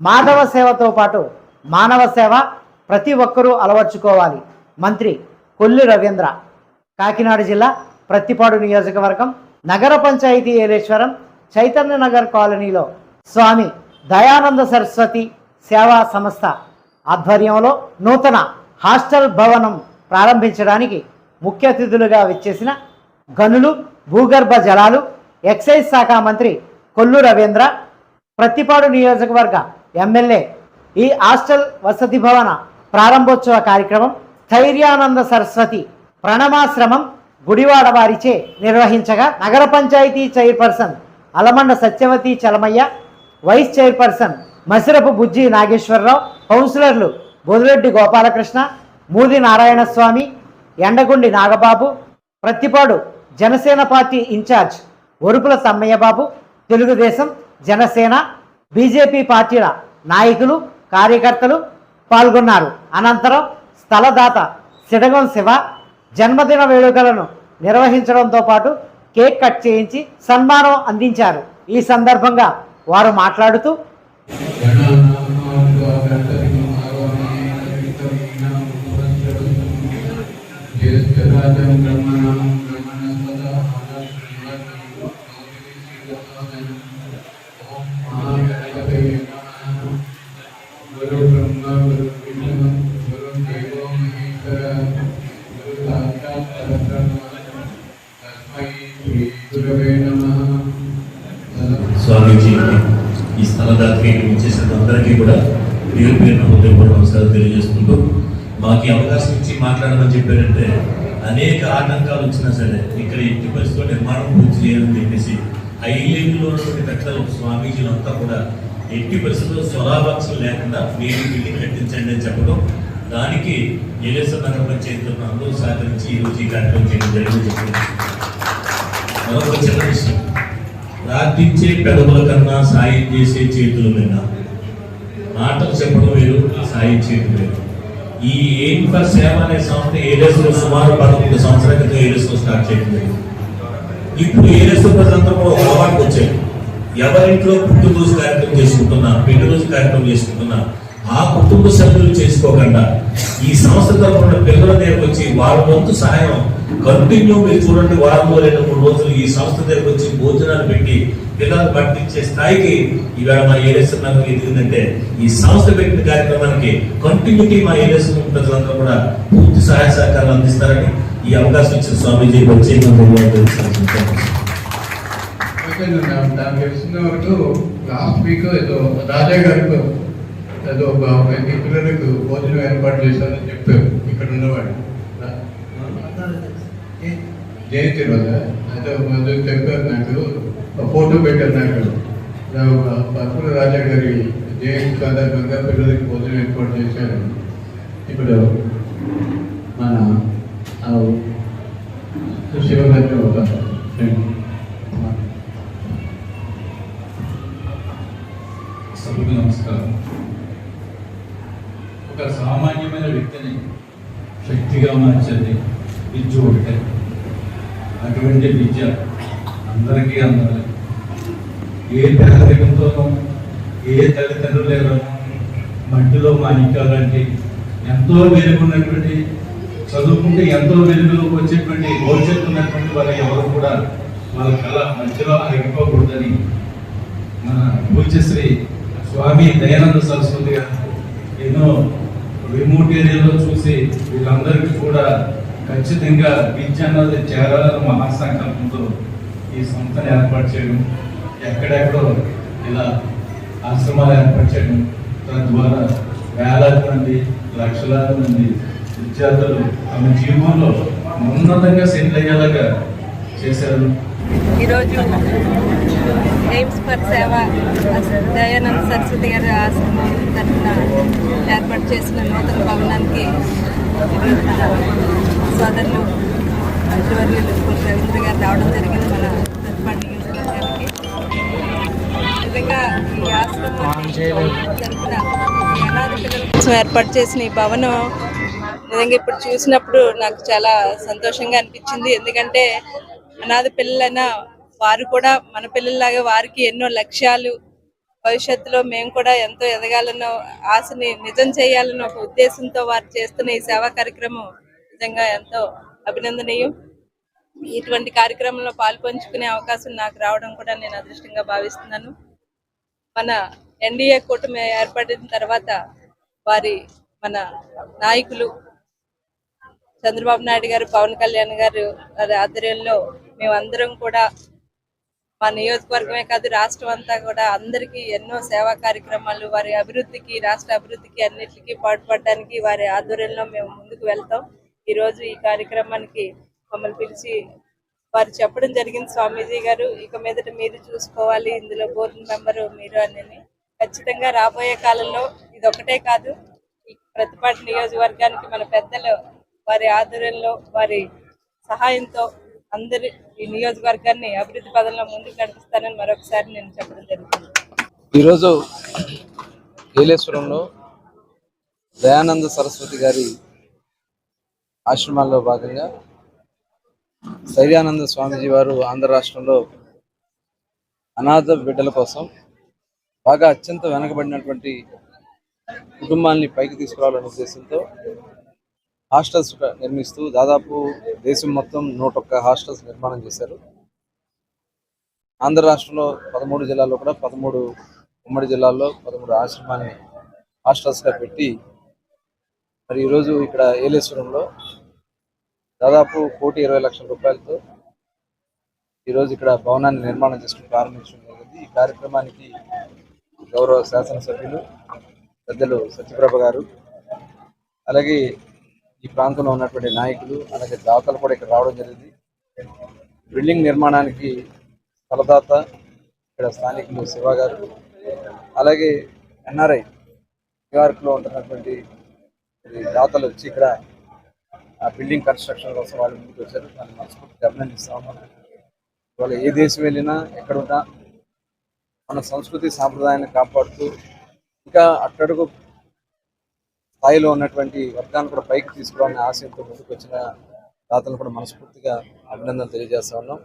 మాధవ సేవతో పాటు మానవ సేవ ప్రతి ఒక్కరూ అలవర్చుకోవాలి. మంత్రి కొల్లు రవీంద్ర కాకినాడ జిల్లా ప్రత్తిపాడు నియోజకవర్గం నగర పంచాయతీ ఏలేశ్వరం చైతన్య నగర్ కాలనీలో స్వామి దయానంద సరస్వతి సేవా సంస్థ ఆధ్వర్యంలో నూతన హాస్టల్ భవనం ప్రారంభించడానికి ముఖ్య అతిథులుగా విచ్చేసిన గనులు భూగర్భ జలాలు ఎక్సైజ్ శాఖ మంత్రి కొల్లు రవీంద్ర ప్రత్తిపాడు నియోజకవర్గ ఎమ్మెల్యే ఈ హాస్టల్ వసతి భవన ప్రారంభోత్సవ కార్యక్రమం స్థైర్యానంద సరస్వతి ప్రణమాశ్రమం గుడివాడ వారిచే నిర్వహించగా నగర panchayat chairperson Alamanda Satyavathi Chalamayya vice chairperson Masirapu Bujji Nageswararao కౌన్సిలర్లు Bodireddy Gopalakrishna Mudi Narayanaswamy Endagundi Nagababu Prathipadu Janasena party incharge Orupula Sammayyababu Telugudesam Janasena BJP పార్టీల నాయకులు కార్యకర్తలు పాల్గొన్నారు. అనంతరం స్థలదాత సిడగం శివ జన్మదిన వేడుకలను నిర్వహించడంతో పాటు కేక్ కట్ చేయించి సన్మానం అందించారు. ఈ సందర్భంగా వారు మాట్లాడుతూ గురు బ్రహ్మ గురు విష్ణు గురు దేవో మహేశ్వర గురు సాక్షాత్ పరబ్రహ్మ తస్మై శ్రీ గురవే నమః స్వామీజీ ఈ అందరికీ కూడా పేరు పేరున నమస్కారం తెలియజేసుకుంటూ మాకు ఈ అవకాశం ఇచ్చి మాట్లాడమని చెప్పారంటే అనేక ఆటంకాలు వచ్చినా సరే ఇక్కడ ఇంటి పరిస్థితుల్లో నిర్మాణం పూర్తి చేయాలని చెప్పేసి ఐ లెవెల్లో ఉన్నటువంటి పెద్దలు కూడా ఎట్టి పరిస్థితుల్లో స్వలాభాక్షలు లేకుండా మీరు బిల్డింగ్ కట్టించండి అని చెప్పడం దానికి ఏలేశ్వర నగర పంచాయతీ అందరూ సహకరించి ఈ రోజు ఈ కార్యక్రమం చేయడం జరిగింది చెప్పండి మరొక చిన్న విషయం. ప్రార్థించే పెదవుల కన్నా సాయం చేసే చేతులు విన్నా మాటలు చెప్పడం వేరు సాయం చేయడం వేరు. ఈ ఎయిమ్ ఫర్ సేవ అనే సంస్థ ఏరియస్లో సుమారు పదకొండు సంవత్సరాల క్రితం ఏడెస్లో స్టార్ట్ చేయడం జరిగింది. ఇప్పుడు ఏడెస్లో ప్రజలంతా కూడా అలవాటుకు వచ్చాయి ఎవరింట్లో పుట్టినరోజు కార్యక్రమం చేసుకుంటున్నా పెళ్ళి రోజు కార్యక్రమం చేసుకుంటున్నా ఆ కుటుంబ సభ్యులు చేసుకోకుండా ఈ సంస్థ తరఫున పిల్లల దగ్గరకు వచ్చి వారి వంతు సహాయం కంటిన్యూ మీరు చూడండి వారంలో రెండు మూడు రోజులు ఈ సంస్థ దగ్గరకు వచ్చి భోజనాలు పెట్టి పిల్లలు పట్టించే స్థాయికి ఈవేళ మా ఏరియస్ ఎదిగిందంటే ఈ సంస్థ పెట్టిన కార్యక్రమానికి కంటిన్యూటీ మా ఏరియస్ ప్రజలందరూ కూడా పూర్తి సహాయ సహకారాలు అందిస్తారని ఈ అవకాశం ఇచ్చిన స్వామీజీ ప్రత్యేకంగా అయితే నాకు నాకు తెలిసిన వరకు లాస్ట్ వీక్ ఏదో రాజా గారికి ఏదో ఒక వెయ్యి పిల్లలకు భోజనం ఏర్పాటు చేశారని చెప్పారు. ఇక్కడ ఉన్నవాడు జయంతి రోజు అయితే ముందు చెప్పారు నాకు ఫోటో పెట్టారు నాకు పసుపుల రాజా గారి జయంతి సందర్భంగా పిల్లలకి భోజనం ఏర్పాటు చేశారు. ఇప్పుడు మన ఆ, శివగారి ఒక ఫ్రెండ్ సభకు నమస్కారం ఒక సామాన్యమైన వ్యక్తిని శక్తిగా మార్చేది విద్య ఒకటే. అటువంటి విద్య అందరికీ అందాలి ఏ పేదరికంతోనూ ఏ తల్లిదండ్రులు లేరో మట్టిలో మాణిక్యాలంటే ఎంతో వెలుగున్నటువంటి చదువుకుంటే ఎంతో వెలుగులోకి వచ్చేటువంటి భవిష్యత్తు ఉన్నటువంటి వాళ్ళు ఎవరు కూడా వాళ్ళ కళ మధ్యలో ఆగిపోకూడదని మన పూజ్యశ్రీ స్వామి దయానంద సరస్వతి గారు ఎన్నో రిమోట్ ఏరియాలో చూసి వీళ్ళందరికీ కూడా ఖచ్చితంగా విద్య అన్నది చేరాలని మహాసంకల్పంతో ఈ సంస్థను ఏర్పాటు చేయడం ఎక్కడెక్కడో ఇలా ఆశ్రమాలు ఏర్పాటు చేయడం తద్వారా వేలాది మంది లక్షలాది మంది విద్యార్థులు తమ జీవితంలో ఉన్నతంగా సెటిల్ అయ్యేలాగా చేశారు. ఈరోజు ఎయిమ్స్ ఫర్ సేవ దయానంద సరస్వతి గారి ఆశ్రమం తరఫున ఏర్పాటు చేసిన నూతన భవనానికి సోదరులు మంత్రివర్యులు రవీంద్ర గారు రావడం జరిగింది మన ప్రతిపాడు నియోజకవర్గానికి. ఈ ఆశ్రమం తరఫున అనాథ ఏర్పాటు చేసిన ఈ భవనం నిజంగా ఇప్పుడు చూసినప్పుడు నాకు చాలా సంతోషంగా అనిపించింది. ఎందుకంటే అనాథ పిల్లలైనా వారు కూడా మన పిల్లల్లాగా వారికి ఎన్నో లక్ష్యాలు భవిష్యత్తులో మేము కూడా ఎంతో ఎదగాలన్న ఆశని నిజం చేయాలన్న ఒక ఉద్దేశంతో వారు చేస్తున్న ఈ సేవా కార్యక్రమం నిజంగా ఎంతో అభినందనీయం. ఇటువంటి కార్యక్రమంలో పాల్పంచుకునే అవకాశం నాకు రావడం కూడా నేను అదృష్టంగా భావిస్తున్నాను. మన ఎన్డీఏ కూటమి ఏర్పడిన తర్వాత వారి మన నాయకులు చంద్రబాబు నాయుడు గారు పవన్ కళ్యాణ్ గారు వారి ఆధ్వర్యంలో మేమందరం కూడా మా నియోజకవర్గమే కాదు రాష్ట్రం అంతా కూడా అందరికీ ఎన్నో సేవా కార్యక్రమాలు వారి అభివృద్ధికి రాష్ట్ర అభివృద్ధికి అన్నిటికీ పాటుపడడానికి వారి ఆధ్వర్యంలో మేము ముందుకు వెళ్తాం. ఈ రోజు ఈ కార్యక్రమానికి మమ్మల్ని పిలిచి వారు చెప్పడం జరిగింది స్వామీజీ గారు. ఇక మీదట మీరు చూసుకోవాలి ఇందులో బోర్డు మెంబరు మీరు అని ఖచ్చితంగా రాబోయే కాలంలో ఇది ఒకటే కాదు ప్రతిపాటి నియోజకవర్గానికి మన పెద్దలు వారి ఆధ్వర్యంలో వారి సహాయంతో అందరి ఈ నియోజకవర్గాన్ని అభివృద్ధి పదంలో ముందుకు నడిపిస్తానని మరొకసారి నేను చెప్పడం జరుగుతుంది. ఈరోజు ఏలేశ్వరంలో దయానంద సరస్వతి గారి ఆశ్రమాల్లో భాగంగా సైర్యానంద స్వామీజీ వారు ఆంధ్ర రాష్ట్రంలో అనాథ బిడ్డల కోసం బాగా అత్యంత వెనకబడినటువంటి కుటుంబాన్ని పైకి తీసుకురావాలనే ఉద్దేశంతో హాస్టల్స్ నిర్మిస్తూ దాదాపు దేశం మొత్తం నూట ఒక్క హాస్టల్స్ నిర్మాణం చేశారు. ఆంధ్ర రాష్ట్రంలో పదమూడు జిల్లాల్లో కూడా పదమూడు ఉమ్మడి జిల్లాల్లో పదమూడు ఆశ్రమాన్ని హాస్టల్స్గా పెట్టి మరి ఈరోజు ఇక్కడ ఏలేశ్వరంలో దాదాపు కోటి ఇరవై లక్షల రూపాయలతో ఈరోజు ఇక్కడ భవనాన్ని నిర్మాణం చేసుకుని ప్రారంభించడం జరిగింది. ఈ కార్యక్రమానికి గౌరవ శాసనసభ్యులు పెద్దలు సత్యప్రభ గారు అలాగే ఈ ప్రాంతంలో ఉన్నటువంటి నాయకులు అలాగే దాతలు కూడా ఇక్కడ రావడం జరిగింది. బిల్డింగ్ నిర్మాణానికి స్థలదాత ఇక్కడ స్థానికులు శివ గారు అలాగే ఎన్ఆర్ఐ న్యూయార్క్లో ఉంటున్నటువంటి దాతలు వచ్చి ఇక్కడ ఆ బిల్డింగ్ కన్స్ట్రక్షన్ కోసం వాళ్ళు ముందుకు వచ్చారు. దాన్ని మనస్ఫూర్తిగా అభినందిస్తా ఉన్నాను ఇవాళ ఏ దేశం వెళ్ళినా ఎక్కడున్నా మన సంస్కృతి సాంప్రదాయాన్ని కాపాడుతూ ఇంకా అట్టడుగు స్థాయిలో ఉన్నటువంటి వర్గాన్ని కూడా పైకి తీసుకురావాలనే ఆశయంతో ముందుకు వచ్చిన దాతలను కూడా మనస్ఫూర్తిగా అభినందనలు తెలియజేస్తా ఉన్నాం.